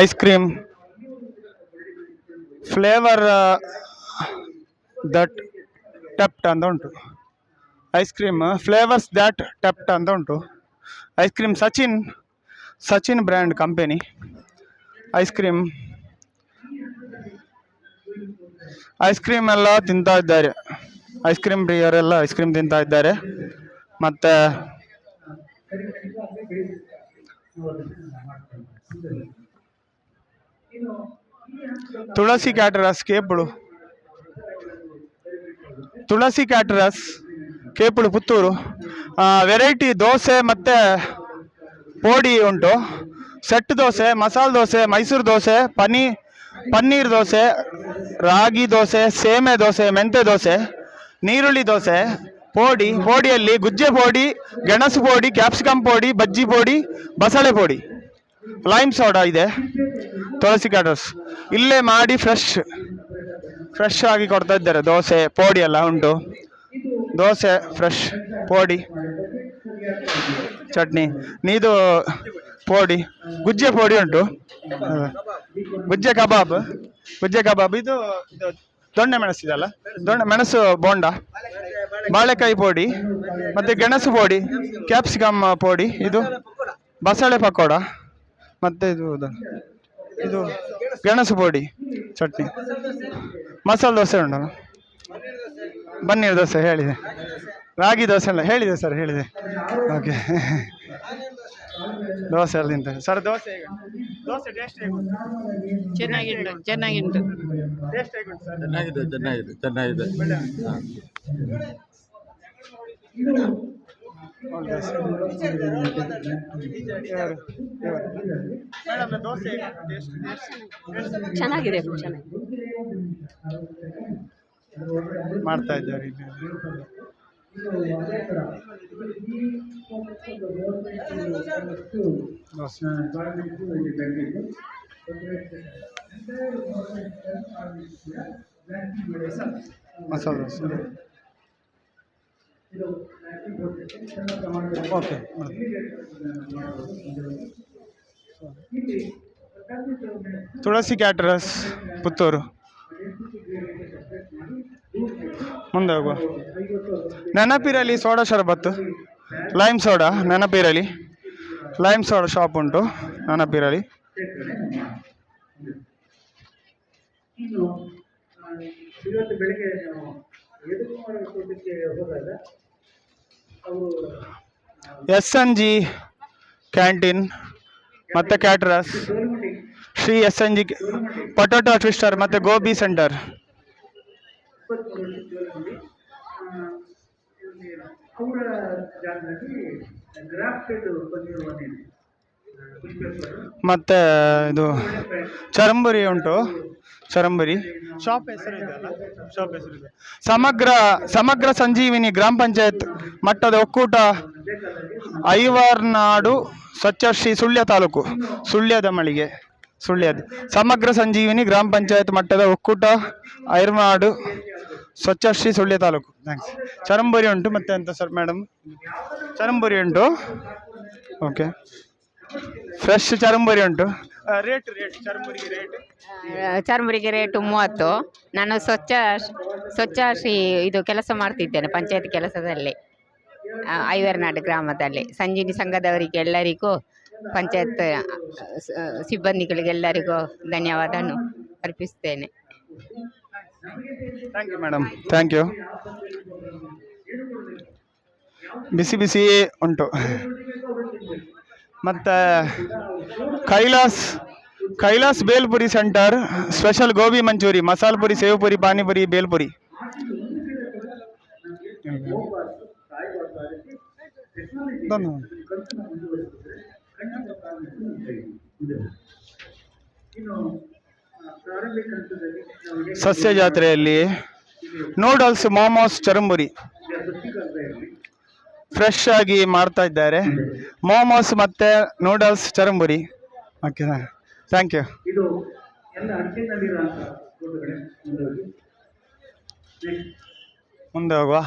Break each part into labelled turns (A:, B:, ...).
A: Ice cream. Flavour that tempt ಅಂತ ಉಂಟು. Ice cream, flavours that tempt ಅಂತ ಉಂಟು. Ice cream Sachin Sachin brand company. Ice cream. Ice cream ಎಲ್ಲ ತಿಂತಾ ಇದ್ದಾರೆ. ಐಸ್ ಕ್ರೀಮ್ ಪ್ರಿಯರೆಲ್ಲ ಐಸ್ ಕ್ರೀಮ್ ತಿಂತಾ ಇದ್ದಾರೆ. ಮತ್ತೆ Tulasi caterers Kepulu. Tulasi caterers Kepulu Puttur. Variety dosa ಮತ್ತು ಪೋಡಿ ಉಂಟು. ಸೆಟ್ ದೋಸೆ, ಮಸಾಲೆ ದೋಸೆ, ಮೈಸೂರು ದೋಸೆ, ಪನಿ, ಪನ್ನೀರ್ ದೋಸೆ, ರಾಗಿ ದೋಸೆ, ಸೇಮೆ ದೋಸೆ, ಮೆಂತೆ ದೋಸೆ, ನೀರುಳ್ಳಿ ದೋಸೆ ಪೋಡಿ ಪೋಡಿಯಲ್ಲಿ ಗುಜ್ಜೆ ಪೋಡಿ, ಗೆಣಸು ಪೋಡಿ ಕ್ಯಾಪ್ಸಿಕಮ್ ಪೋಡಿ, ಬಜ್ಜಿ ಪೋಡಿ, ಬಸಳೆ ಪೋಡಿ. ಲೈಮ್ ಸೋಡಾ ಇದೆ. ತುಳಸಿ ಕ್ಯಾಟರ್ಸ್ ಇಲ್ಲೇ ಮಾಡಿ ಫ್ರೆಶ್. ಫ್ರೆಶ್ ಆಗಿ ಕೊಡ್ತಾ ಇದ್ದಾರೆ. ದೋಸೆ, ಪೋಡಿ ಎಲ್ಲ ಉಂಟು. ದೋಸೆ, ಫ್ರೆಶ್, ಪೋಡಿ, ಚಟ್ನಿ. ನೀದು ಪೋಡಿ, ಗುಜ್ಜೆ ಪೋಡಿ ಉಂಟು. ಗುಜ್ಜೆ ಕಬಾಬ್ ಗುಜ್ಜೆ ಕಬಾಬ್. ಇದು ಇದು ದೊಣ್ಣೆ ಮೆಣಸು ಅಲ್ಲ ದೊಣ್ಣೆ, ಮೆಣಸು ಬೋಂಡ? ಬಾಳೆಕಾಯಿ ಪೋಡಿ ಮತ್ತೆ ಗೆಣಸು ಪೋಡಿ ಕ್ಯಾಪ್ಸಿಕಮ್ ಪೋಡಿ ಇದು ಬಸಳೆ ಪಕೋಡ ಮತ್ತೆ ಇದು ಇದು- ಗೆಣಸು ಪೋಡಿ ಚಟ್ನಿ. ಮಸಾಲೆ ದೋಸೆ ಉಂಟಲ್ಲ? ಬನ್ನಿ ದೋಸೆ ಹೇಳಿದೆ. ರಾಗಿ ದೋಸೆ ಅಲ್ಲ ಹೇಳಿದೆ ಸರ್ ಹೇಳಿದೆ. ಓಕೆ ದೋಸೆ ಎಲ್ಲ ತಿಂತಾರೆ ಸರ್ ದೋಸೆ ದೋಸೆ ಟೇಸ್ಟ್ ಹೇಗೆ
B: ಚೆನ್ನಾಗಿಂಟು ಚೆನ್ನಾಗಿಂಟು.
A: ಟೇಸ್ಟ್
C: ಚೆನ್ನಾಗಿದೆ ಚೆನ್ನಾಗಿದೆ ಚೆನ್ನಾಗಿದೆ. ಹಾ.
A: ಮೇಡಮ್ ದೋಸೆ ಹೇಗೆ ಟೇಸ್ಟ್ ಟೇಸ್ಟ್
B: ಚೆನ್ನಾಗಿದೆ ಚೆನ್ನಾಗಿ
A: ಮಾಡ್ತಾ ಇದ್ದಾರೆ ಇಲ್ಲಿ ದೋಸೆ ಮಸಾಲೆ ದೋಸೆ ಓಕೆ ತುಳಸಿ ಕ್ಯಾಟರಸ್ ಪುತ್ತೂರು. ಮುಂದೆ ಹೋಗುವ. ನೆನಪಿರಲಿ ಸೋಡಾ ಶರಬತ್ತು. ಲೈಮ್ ಸೋಡಾ ನೆನಪಿರಲಿ. ಲೈಮ್ ಸೋಡಾ ಶಾಪ್ ಉಂಟು ನೆನಪಿರಲಿ.
D: ಇವತ್ತು ಬೆಳಿಗ್ಗೆ ಹೋದಾಗ
A: ಎಸ್ ಎನ್ ಜಿ ಕ್ಯಾಂಟೀನ್, ಮತ್ತು
D: caterers.
A: Shri S N G potato twister ಮತ್ತು ಗೋಬಿ ಸೆಂಟರ್. ಮತ್ತು ಇದು ಚರಂಬುರಿ ಉಂಟು. ಚರಂಬುರಿ ಶಾಪ್ ಹೆಸರು ಶಾಪ್ ಹೆಸರು ಇದೆ. ಸಮಗ್ರ ಸಮಗ್ರ ಸಂಜೀವಿನಿ ಗ್ರಾಮ ಪಂಚಾಯತ್ ಮಟ್ಟದ ಒಕ್ಕೂಟ ಐವಾರ್ನಾಡು ಸ್ವಚ್ಛಶ್ರೀ ಸುಳ್ಯ ತಾಲೂಕು ಸುಳ್ಯದ ಮಳಿಗೆ ಸುಳ್ಯದ ಸಮಗ್ರ ಸಂಜೀವಿನಿ ಗ್ರಾಮ ಪಂಚಾಯತ್ ಮಟ್ಟದ ಒಕ್ಕೂಟ ಐರ್ನಾಡು ಸ್ವಚ್ಛಶ್ರೀ ಸುಳ್ಯ ತಾಲೂಕು. ಥ್ಯಾಂಕ್ಸ್ ಚರಂಬುರಿ ಉಂಟು ಮತ್ತೆ ಎಂತ ಸರ್ ಮೇಡಮ್ ಚರಂಬುರಿ ಉಂಟು. ಓಕೆ ಫ್ರೆಶ್ ಚರಂಬುರಿ ಉಂಟು. ರೇಟ್ ರೇಟ್ ಚರಂಬುರಿಗೆ ರೇಟ್
B: ಚರ್ಮುರಿಗೆ ರೇಟು ಮೂವತ್ತು. ನಾನು ಸ್ವಚ್ಛ ಸ್ವಚ್ಛ ಶ್ರೀ ಇದು ಕೆಲಸ ಮಾಡ್ತಿದ್ದೇನೆ ಪಂಚಾಯತ್ ಕೆಲಸದಲ್ಲಿ ಐವರ್ನಾಡು ಗ್ರಾಮದಲ್ಲಿ. ಸಂಜೀವಿ ಸಂಘದವರಿಗೆ ಎಲ್ಲರಿಗೂ ಪಂಚಾಯತ್ ಸಿಬ್ಬಂದಿಗಳಿಗೆಲ್ಲರಿಗೂ ಧನ್ಯವಾದವನ್ನು ಅರ್ಪಿಸ್ತೇನೆ.
A: Thank you madam thank you ಬಿಸಿ ಬಿಸಿ ಉಂಟು. ಮತ್ತು ಕೈಲಾಸ್ ಕೈಲಾಸ್ ಬೇಲ್ಪುರಿ ಸೆಂಟರ್ ಸ್ಪೆಷಲ್ ಗೋಬಿ ಮಂಚೂರಿ ಮಸಾಲ ಪುರಿ ಸೇವ್ ಪುರಿ ಪಾನಿಪುರಿ ಬೇಲ್ಪುರಿ. ಸಸ್ಯ ಜಾತ್ರೆಯಲ್ಲಿ ನೂಡಲ್ಸ್ ಮೋಮೋಸ್ ಚರಂಬುರಿ. ಫ್ರೆಶ್ ಆಗಿ ಮಾಡ್ತಾ ಇದ್ದಾರೆ. ಮೋಮೋಸ್ ಮತ್ತು ನೂಡಲ್ಸ್ ಚರಂಬುರಿ. ಓಕೆ ಥ್ಯಾಂಕ್ ಯು
D: ಮುಂದೆ
A: ಹೋಗುವ.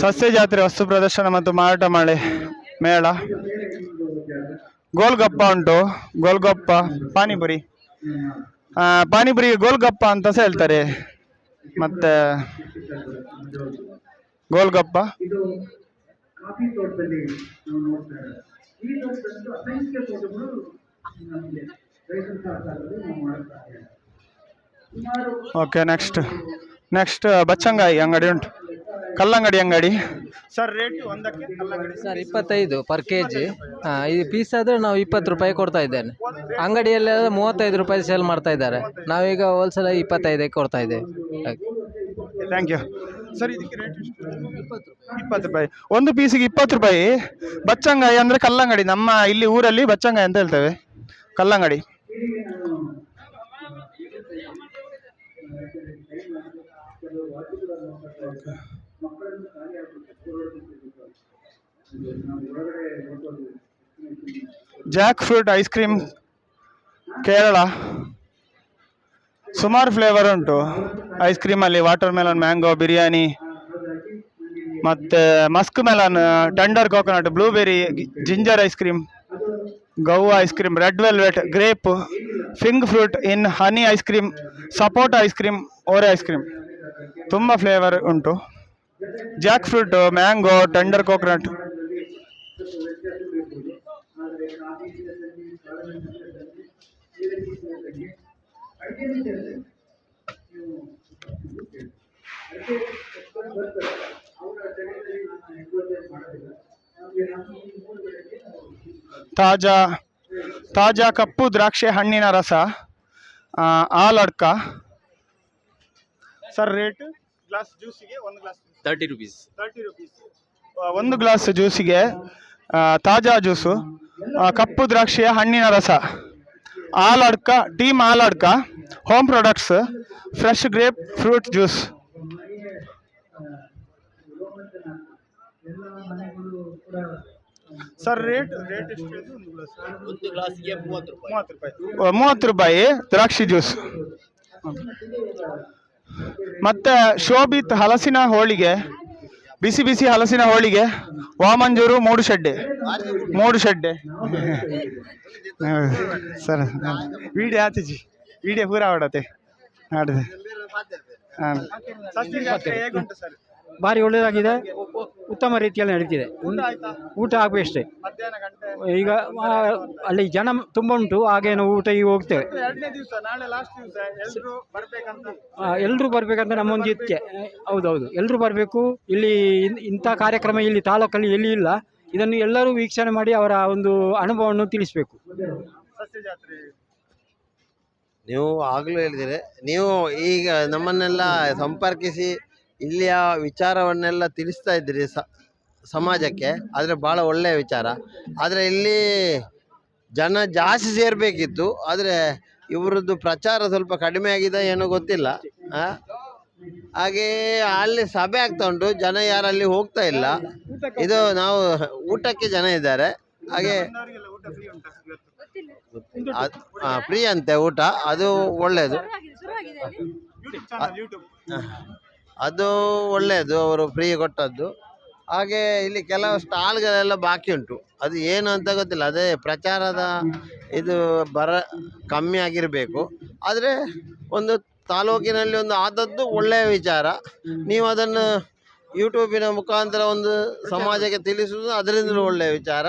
A: ಸಸ್ಯ ಜಾತ್ರೆ ವಸ್ತು ಪ್ರದರ್ಶನ ಮತ್ತು ಮಾರಾಟ ಮಳೆ ಮೇಳ. ಗೋಲ್ಗಪ್ಪ ಉಂಟು. ಗೋಲ್ಗಪ್ಪ ಪಾನಿಪುರಿ. ಪಾನಿಪುರಿ ಗೋಲ್ಗಪ್ಪ ಅಂತ ಸಹ ಹೇಳ್ತಾರೆ. ಮತ್ತೆ ಗೋಲ್ಗಪ್ಪ. ಓಕೆ ನೆಕ್ಸ್ಟ್ ನೆಕ್ಸ್ಟ್ ಬಚ್ಚಂಗಾಯಿ ಅಂಗಡಿ ಉಂಟು. ಕಲ್ಲಂಗಡಿ ಅಂಗಡಿ. ಸರ್ ರೇಟ್ ಒಂದಕ್ಕೆ ಕಲ್ಲಂಗಡಿ.
E: ಸರ್ ಇಪ್ಪತ್ತೈದು ಪರ್ ಕೆ ಜಿ ಹಾಂ ಈ ಪೀಸ್ ಆದರೆ ನಾವು ಇಪ್ಪತ್ತು ರೂಪಾಯಿ ಕೊಡ್ತಾ ಇದ್ದೇನೆ. ಆದರೆ ಮೂವತ್ತೈದು ರೂಪಾಯಿ ಸೇಲ್ ಮಾಡ್ತಾ ಇದ್ದಾರೆ. ನಾವೀಗ ಹೋಲ್ಸೇಲ್ ಇಪ್ಪತ್ತೈದಕ್ಕೆ ಕೊಡ್ತಾ ಇದ್ದೇವೆ.
A: ಥ್ಯಾಂಕ್ ಯು ಸರ್ ಇದಕ್ಕೆ ರೇಟ್ ಇಪ್ಪತ್ತು ರೂಪಾಯಿ. ಒಂದು ಪೀಸಿಗೆ ಇಪ್ಪತ್ತು ರೂಪಾಯಿ. ಬಚ್ಚಂಗಾಯಿ ಅಂದರೆ ಕಲ್ಲಂಗಡಿ. ನಮ್ಮ ಇಲ್ಲಿ ಊರಲ್ಲಿ ಬಚ್ಚಂಗಾಯಿ ಅಂತ ಹೇಳ್ತೇವೆ. ಕಲ್ಲಂಗಡಿ. Jack fruit ice cream Kerala ಸುಮಾರು ಫ್ಲೇವರ್ ಉಂಟು. ಐಸ್ ಕ್ರೀಮಲ್ಲಿ ವಾಟರ್ ಮೆಲನ್ ಮ್ಯಾಂಗೋ ಬಿರಿಯಾನಿ ಮತ್ತು muskmelon tender coconut blueberry ginger ice cream gov ice cream red velvet grape fig fruit in honey ice cream sapota ice cream ಓರೆ ice cream ತುಂಬ flavour ಉಂಟು. Jack fruit mango tender coconut ತಾಜಾ ತಾಜಾ ಕಪ್ಪು ದ್ರಾಕ್ಷಿ ಹಣ್ಣಿನ ರಸ ಆಲಡ್ಕ ಸರ್ ರೇಟ್ ಗ್ಲಾಸ್ ಜ್ಯೂಸಿಗೆ ಒಂದು glass
F: thirty rupees
A: thirty rupees ಒಂದು ಗ್ಲಾಸ್ ಜ್ಯೂಸಿಗೆ ತಾಜಾ ಜ್ಯೂಸು ಕಪ್ಪು ದ್ರಾಕ್ಷಿಯ ಹಣ್ಣಿನ ರಸ Aladka team Aladka home products fresh grape fruit juice sir rate rate ಎಷ್ಟು ಒಂದು ಗ್ಲಾಸ್
F: ಒಂದು ಗ್ಲಾಸ್ಗೆ ಮೂವತ್ತು ರೂಪಾಯಿ.
A: ಮೂವತ್ತು ರೂಪಾಯಿ. ಮೂವತ್ತು ರೂಪಾಯಿ ದ್ರಾಕ್ಷಿ ಜ್ಯೂಸ್. ಮತ್ತೆ ಶೋಭಿತ್ ಹಲಸಿನ ಹೋಳಿಗೆ ಬಿಸಿ ಬಿಸಿ ಹಲಸಿನ ಹೋಳಿಗೆ Vamanjoor Moodushedde. Moodushedde. Sir video ಆತಿಜಿ ವಿಡಿಯೋ ಪೂರ ಆಡತೆ ಆಡಿದೆ. ಹಾಂ. ಸರ್?
G: ಭಾರಿ ಒಳ್ಳೆಯದಾಗಿದೆ ಉತ್ತಮ ರೀತಿಯಲ್ಲಿ ನಡೀತಿದೆ. ಊಟ ಆಗಬೇಕಷ್ಟೇ ಈಗ ಅಲ್ಲಿ ಜನ ತುಂಬ ಉಂಟು, ಹಾಗೇನು ಊಟ ಈಗ ಹೋಗ್ತೇವೆ.
A: ಎಲ್ಲರೂ ಬರ್ಬೇಕಂತ
G: ನಮ್ಮೊಂದು ಇಚ್ಛೆ ಹೌದೌದು ಎಲ್ಲರೂ ಬರಬೇಕು. ಇಲ್ಲಿ ಇಂಥ ಕಾರ್ಯಕ್ರಮ ಇಲ್ಲಿ ತಾಲೂಕಲ್ಲಿ ಎಲ್ಲಿ ಇಲ್ಲ. ಇದನ್ನು ಎಲ್ಲರೂ ವೀಕ್ಷಣೆ ಮಾಡಿ ಅವರ ಒಂದು ಅನುಭವವನ್ನು ತಿಳಿಸಬೇಕು.
H: ನೀವು ಆಗಲೂ ಹೇಳಿದಿರಿ. ನೀವು ಈಗ ನಮ್ಮನ್ನೆಲ್ಲ ಸಂಪರ್ಕಿಸಿ ಇಲ್ಲಿಯ ವಿಚಾರವನ್ನೆಲ್ಲ ತಿಳಿಸ್ತಾ ಇದ್ದೀರಿ ಸ ಸಮಾಜಕ್ಕೆ ಆದರೆ ಭಾಳ ಒಳ್ಳೆಯ ವಿಚಾರ. ಆದರೆ ಇಲ್ಲಿ ಜನ ಜಾಸ್ತಿ ಸೇರಬೇಕಿತ್ತು ಆದರೆ ಇವರದ್ದು ಪ್ರಚಾರ ಸ್ವಲ್ಪ ಕಡಿಮೆ ಆಗಿದೆ ಏನೋ ಗೊತ್ತಿಲ್ಲ ಹಾಗೇ ಹಾಗೆ ಅಲ್ಲಿ ಸಭೆ ಆಗ್ತಾ ಉಂಟು ಜನ ಯಾರು ಅಲ್ಲಿ ಹೋಗ್ತಾ ಇಲ್ಲ. ಇದು ನಾವು ಊಟಕ್ಕೆ ಜನ ಇದ್ದಾರೆ ಹಾಗೆ ಫ್ರೀ ಅಂತೆ ಊಟ ಅದು ಒಳ್ಳೆಯದು ಅದು ಒಳ್ಳೆಯದು ಅವರು ಫ್ರೀ ಕೊಟ್ಟದ್ದು. ಹಾಗೆ ಇಲ್ಲಿ ಕೆಲವು ಸ್ಟಾಲ್ಗಳೆಲ್ಲ ಬಾಕಿ ಉಂಟು. ಅದು ಏನು ಅಂತ ಗೊತ್ತಿಲ್ಲ. ಅದೇ ಪ್ರಚಾರದ ಇದು ಬರ ಕಮ್ಮಿ ಆಗಿರಬೇಕು. ಆದರೆ ಒಂದು ತಾಲೂಕಿನಲ್ಲಿ ಒಂದು ಆದದ್ದು ಒಳ್ಳೆಯ ವಿಚಾರ. ನೀವು ಅದನ್ನು ಯೂಟ್ಯೂಬಿನ ಮುಖಾಂತರ ಒಂದು ಸಮಾಜಕ್ಕೆ ತಿಳಿಸುವುದು ಅದರಿಂದಲೂ ಒಳ್ಳೆಯ ವಿಚಾರ.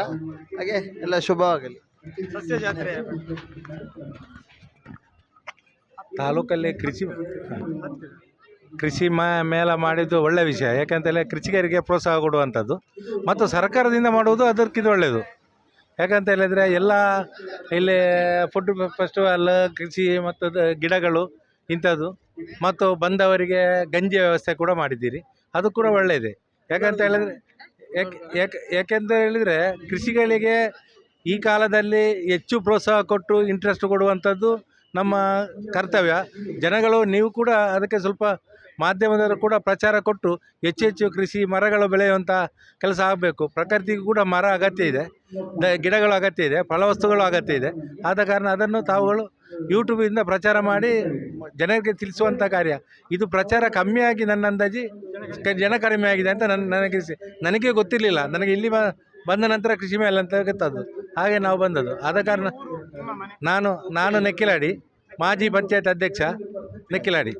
H: ಹಾಗೆ ಎಲ್ಲ ಶುಭವಾಗಲಿ.
I: ತಾಲೂಕಲ್ಲಿ ಕೃಷಿ ಕೃಷಿ ಮ ಮೇಳ ಮಾಡಿದ್ದು ಒಳ್ಳೆಯ ವಿಷಯ. ಯಾಕಂತೇಳಿ ಕೃಷಿಕರಿಗೆ ಪ್ರೋತ್ಸಾಹ ಕೊಡುವಂಥದ್ದು. ಮತ್ತು ಸರ್ಕಾರದಿಂದ ಮಾಡುವುದು ಅದಕ್ಕಿಂತ ಒಳ್ಳೆಯದು. ಯಾಕಂತ ಹೇಳಿದರೆ ಎಲ್ಲ ಇಲ್ಲಿ ಫುಡ್ ಫೆಸ್ಟಿವಲ್ ಕೃಷಿ ಮತ್ತು ಗಿಡಗಳು ಇಂಥದ್ದು. ಮತ್ತು ಬಂದವರಿಗೆ ಗಂಜಿ ವ್ಯವಸ್ಥೆ ಕೂಡ ಮಾಡಿದ್ದೀರಿ. ಅದು ಕೂಡ ಒಳ್ಳೆಯದೆ. ಯಾಕಂತ ಹೇಳಿದರೆ ಯಾಕೆ ಯಾಕೆ ಯಾಕೆಂತ ಹೇಳಿದರೆ ಕೃಷಿಗಳಿಗೆ ಈ ಕಾಲದಲ್ಲಿ ಹೆಚ್ಚು ಪ್ರೋತ್ಸಾಹ ಕೊಟ್ಟು ಇಂಟ್ರೆಸ್ಟ್ ಕೊಡುವಂಥದ್ದು ನಮ್ಮ ಕರ್ತವ್ಯ. ಜನಗಳು ನೀವು ಕೂಡ ಅದಕ್ಕೆ ಸ್ವಲ್ಪ ಮಾಧ್ಯಮದವರು ಕೂಡ ಪ್ರಚಾರ ಕೊಟ್ಟು ಹೆಚ್ಚು ಹೆಚ್ಚು ಕೃಷಿ ಮರಗಳು ಬೆಳೆಯುವಂಥ ಕೆಲಸ ಆಗಬೇಕು. ಪ್ರಕೃತಿಗೂ ಕೂಡ ಮರ ಅಗತ್ಯ ಇದೆ. ದ ಗಿಡಗಳು ಅಗತ್ಯ ಇದೆ. ಫಲವಸ್ತುಗಳು ಅಗತ್ಯ ಇದೆ. ಆದ ಕಾರಣ ಅದನ್ನು ತಾವುಗಳು ಯೂಟ್ಯೂಬಿಂದ ಪ್ರಚಾರ ಮಾಡಿ ಜನರಿಗೆ ತಿಳಿಸುವಂಥ ಕಾರ್ಯ. ಇದು ಪ್ರಚಾರ ಕಮ್ಮಿಯಾಗಿ ನನ್ನ ಅಂದಾಜಿ ಜನ ಕಡಿಮೆ ಆಗಿದೆ ಅಂತ ನನ್ನ ನನಗೆ ನನಗೆ ಗೊತ್ತಿರಲಿಲ್ಲ. ನನಗೆ ಇಲ್ಲಿ ಬಂದ ನಂತರ ಕೃಷಿ ಮೇಲೆ ಅಂತ ಗೊತ್ತದ್ದು ಹಾಗೆ ನಾವು ಬಂದದ್ದು. ಆದ ಕಾರಣ ನಾನು ನಾನು ನೆಕ್ಕಿಲಾಡಿ ಮಾಜಿ ಪಂಚಾಯತ್ ಅಧ್ಯಕ್ಷ ನೆಕ್ಕಿಲಾಡಿ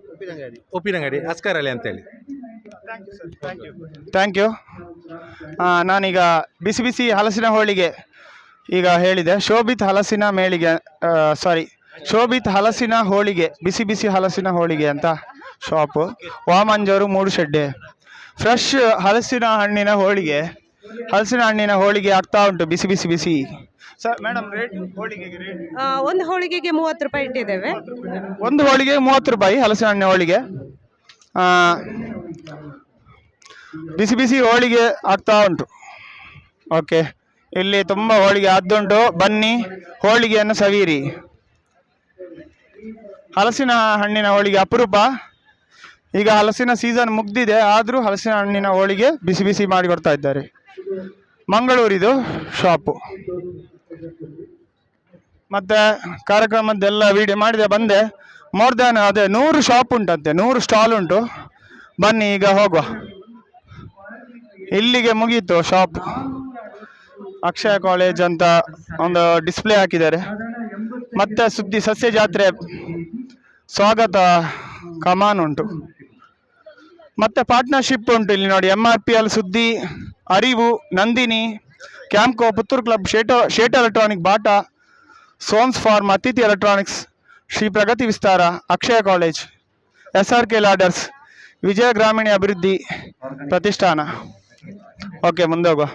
I: ಉಪ್ಪಿನಂಗಡಿ ಅಸ್ಕರ್ ಅಲಿ ಅಂತೇಳಿ.
A: ಥ್ಯಾಂಕ್ ಯು ನಾನೀಗ ಬಿಸಿ ಬಿಸಿ ಹಲಸಿನ ಹೋಳಿಗೆ ಈಗ ಹೇಳಿದೆ. ಶೋಭಿತ್ ಹಲಸಿನ ಮೇಳಿಗೆ ಸಾರಿ ಶೋಭಿತ್ ಹಲಸಿನ ಹೋಳಿಗೆ, ಬಿಸಿ ಬಿಸಿ ಹಲಸಿನ ಹೋಳಿಗೆ ಅಂತ shop Vamanjoor Moodushedde. Fresh ಹಲಸಿನ ಹಣ್ಣಿನ ಹೋಳಿಗೆ, ಹಲಸಿನ ಹಣ್ಣಿನ ಹೋಳಿಗೆ ಆಗ್ತಾ ಉಂಟು ಬಿಸಿ ಬಿಸಿ ಬಿಸಿ. ಸರ್ ಮೇಡಮ್ ರೇಟ್ ಹೋಳಿಗೆಗೆ ರೇಟ್
J: ಆ, ಒಂದು ಹೋಳಿಗೆಗೆ ಮೂವತ್ತು ರೂಪಾಯಿ ಇಟ್ಟಿದ್ದೇವೆ.
A: ಒಂದು ಹೋಳಿಗೆ ಮೂವತ್ತು ರೂಪಾಯಿ ಹಲಸಿನ ಹಣ್ಣಿನ ಹೋಳಿಗೆ. ಆ, ಬಿಸಿ ಬಿಸಿ ಹೋಳಿಗೆ ಆಗ್ತಾ ಉಂಟು. ಓಕೆ ಇಲ್ಲಿ ತುಂಬ ಹೋಳಿಗೆ ಆದ್ದುಂಟು. ಬನ್ನಿ ಹೋಳಿಗೆಯನ್ನು ಸವಿಯಿರಿ. ಹಲಸಿನ ಹಣ್ಣಿನ ಹೋಳಿಗೆ ಅಪರೂಪ. ಈಗ ಹಲಸಿನ ಸೀಸನ್ ಮುಗ್ದಿದೆ ಆದರೂ ಹಲಸಿನ ಹಣ್ಣಿನ ಹೋಳಿಗೆ ಬಿಸಿ ಬಿಸಿ ಮಾಡಿ ಕೊಡ್ತಾ ಇದ್ದಾರೆ. ಮಂಗಳೂರಿದು ಶಾಪು ಮತ್ತೆ ಕಾರ್ಯಕ್ರಮದ್ದೆಲ್ಲ ವಿಡಿಯೋ ಮಾಡಿದೆ, ಬಂದೆ. ಮೋರ್ ದ್ಯಾನ್ ಅದೇ ನೂರು ಶಾಪ್ ಉಂಟಂತೆ, ನೂರು ಸ್ಟಾಲ್ ಉಂಟು. ಬನ್ನಿ, ಈಗ ಹೋಗುವ. ಇಲ್ಲಿಗೆ ಮುಗೀತು ಶಾಪ್ ಅಕ್ಷಯ ಕಾಲೇಜ್ ಅಂತ ಒಂದು ಡಿಸ್ಪ್ಲೇ ಹಾಕಿದ್ದಾರೆ. ಮತ್ತೆ ಸುದ್ದಿ ಸಸ್ಯ ಜಾತ್ರೆ. ಸ್ವಾಗತ, ಕಮಾನ್ ಉಂಟು. ಮತ್ತೆ ಪಾರ್ಟ್ನರ್ಶಿಪ್ ಉಂಟು ಇಲ್ಲಿ ನೋಡಿ ಎಂ ಆರ್ ಪಿ ಎಲ್ ಸುದ್ದಿ, ಅರಿವು, ನಂದಿನಿ. ಕ್ಯಾಂಪ್ಕೋ ಪುತ್ತೂರು ಕ್ಲಬ್ ಶೇಟೋ ಶೇಟ್ electronic Bata sons farm Atithi electronics Shri Pragati Vistara Akshaya college S R K ladders Vijaya ಗ್ರಾಮೀಣ ಅಭಿವೃದ್ಧಿ ಪ್ರತಿಷ್ಠಾನ ಓಕೆ ಮುಂದೆ ಹೋಗುವ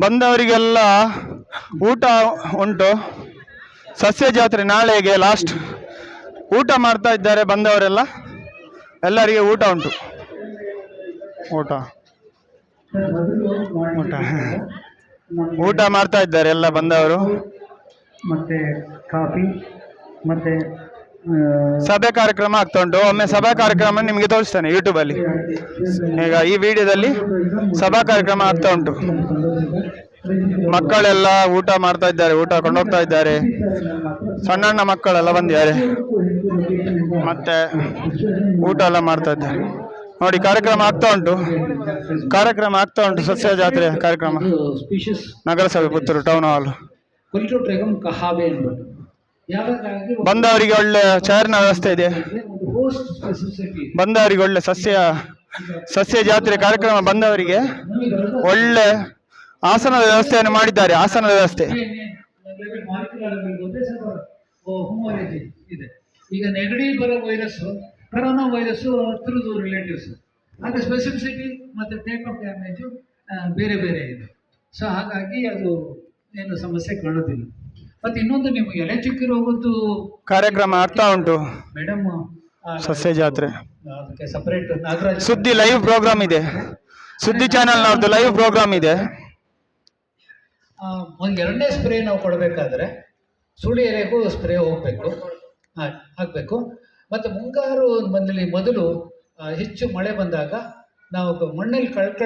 A: ಬಂದವರಿಗೆಲ್ಲ ಊಟ ಉಂಟು. ಸಸ್ಯ ಜಾತ್ರೆ ನಾಳೆಗೆ ಲಾಸ್ಟ್ ಊಟ ಮಾಡ್ತಾ ಇದ್ದಾರೆ ಬಂದವರೆಲ್ಲ. ಎಲ್ಲರಿಗೆ ಊಟ ಉಂಟು. ಊಟ. ಊಟ. ಊಟ ಮಾಡ್ತಾ ಇದ್ದಾರೆ ಎಲ್ಲ ಬಂದವರು.
D: ಮತ್ತೆ ಕಾಫಿ, ಮತ್ತೆ
A: ಸಭೆ ಕಾರ್ಯಕ್ರಮ ಆಗ್ತಾ ಉಂಟು ಒಮ್ಮೆ ಸಭಾ ಕಾರ್ಯಕ್ರಮ ನಿಮಗೆ ತೋರಿಸ್ತೇನೆ ಯೂಟ್ಯೂಬಲ್ಲಿ ಈಗ ಈ ವಿಡಿಯೋದಲ್ಲಿ ಸಭಾ ಕಾರ್ಯಕ್ರಮ ಆಗ್ತಾ ಉಂಟು. ಮಕ್ಕಳೆಲ್ಲ ಊಟ ಮಾಡ್ತಾ ಇದ್ದಾರೆ ಊಟ ಕೊಂಡೋಗ್ತಾ ಇದ್ದಾರೆ. ಸಣ್ಣ ಸಣ್ಣ ಮಕ್ಕಳೆಲ್ಲ ಬಂದಿದ್ದಾರೆ. ಮತ್ತೆ ಊಟ ಎಲ್ಲ ಮಾಡ್ತಾ ಇದ್ದಾರೆ. ನೋಡಿ ಕಾರ್ಯಕ್ರಮ ಆಗ್ತಾ ಉಂಟು. ಕಾರ್ಯಕ್ರಮ ಆಗ್ತಾ ಉಂಟು ಸಸ್ಯ ಜಾತ್ರೆ ಕಾರ್ಯಕ್ರಮ. ನಗರಸಭೆ ಪುತ್ತೂರು ಟೌನ್ ಹಾಲ್ ಬಂದವರಿಗೆ ಒಳ್ಳೆ ಚೇರ್ನ ವ್ಯವಸ್ಥೆ ಇದೆ. ಬಂದವರಿಗೆ ಒಳ್ಳೆ ಸಸ್ಯ ಸಸ್ಯ ಜಾತ್ರೆ ಕಾರ್ಯಕ್ರಮ ಬಂದವರಿಗೆ ಒಳ್ಳೆ ಆಸನದ ವ್ಯವಸ್ಥೆಯನ್ನು ಮಾಡಿದ್ದಾರೆ ಆಸನದ ವ್ಯವಸ್ಥೆ.
D: ಇದೆ. ಈಗ ನೆಗಡಿ ಬರೋ ವೈರಸ್ ಕರೋನಾ ವೈರಸ್ ಹತ್ರದ್ದು ರಿಲೇಟಿವ್ಸ್ ಅದು ಸ್ಪೆಸಿಫಿಸಿಟಿ ಮತ್ತು ಟೈಪ್ ಆಫ್ ಡ್ಯಾಮೇಜು ಬೇರೆ ಬೇರೆ ಇದೆ. ಸೊ ಹಾಗಾಗಿ ಅದು ಏನು ಸಮಸ್ಯೆ ಕಾಣೋದಿಲ್ಲ ಮತ್ತು ಇನ್ನೊಂದು ನೀವು ಎಲೆ ಚಿಕ್ಕಿರೋ ಒಂದು
A: ಕಾರ್ಯಕ್ರಮ ಆಗ್ತಾ ಉಂಟು.
D: ಮೇಡಮ್
A: ಸಸ್ಯ ಜಾತ್ರೆ.
D: ಅದಕ್ಕೆ ಸಪರೇಟ್ ನಾಗರಾಜ್
A: ಸುದ್ದಿ ಲೈವ್ ಪ್ರೋಗ್ರಾಮ್ ಇದೆ. ಸುದ್ದಿ ಚಾನೆಲ್ ಚಾನೆಲ್ನವ್ರದ್ದು ಲೈವ್ ಪ್ರೋಗ್ರಾಮ್ ಇದೆ.
D: ಒಂದು ಎರಡನೇ ಸ್ಪ್ರೇ ನಾವು ಕೊಡಬೇಕಾದ್ರೆ ಸುಳಿ ಎಲೆಗೂ ಸ್ಪ್ರೇ ಹೋಗಬೇಕು. ಹಾಕಬೇಕು. ಮತ್ತು ಮುಂಗಾರು ಬಂದಲ್ಲಿ ಮೊದಲು ಹೆಚ್ಚು ಮಳೆ ಬಂದಾಗ ನಾವು ಮಣ್ಣಲ್ಲಿ ಕಳ್ಕ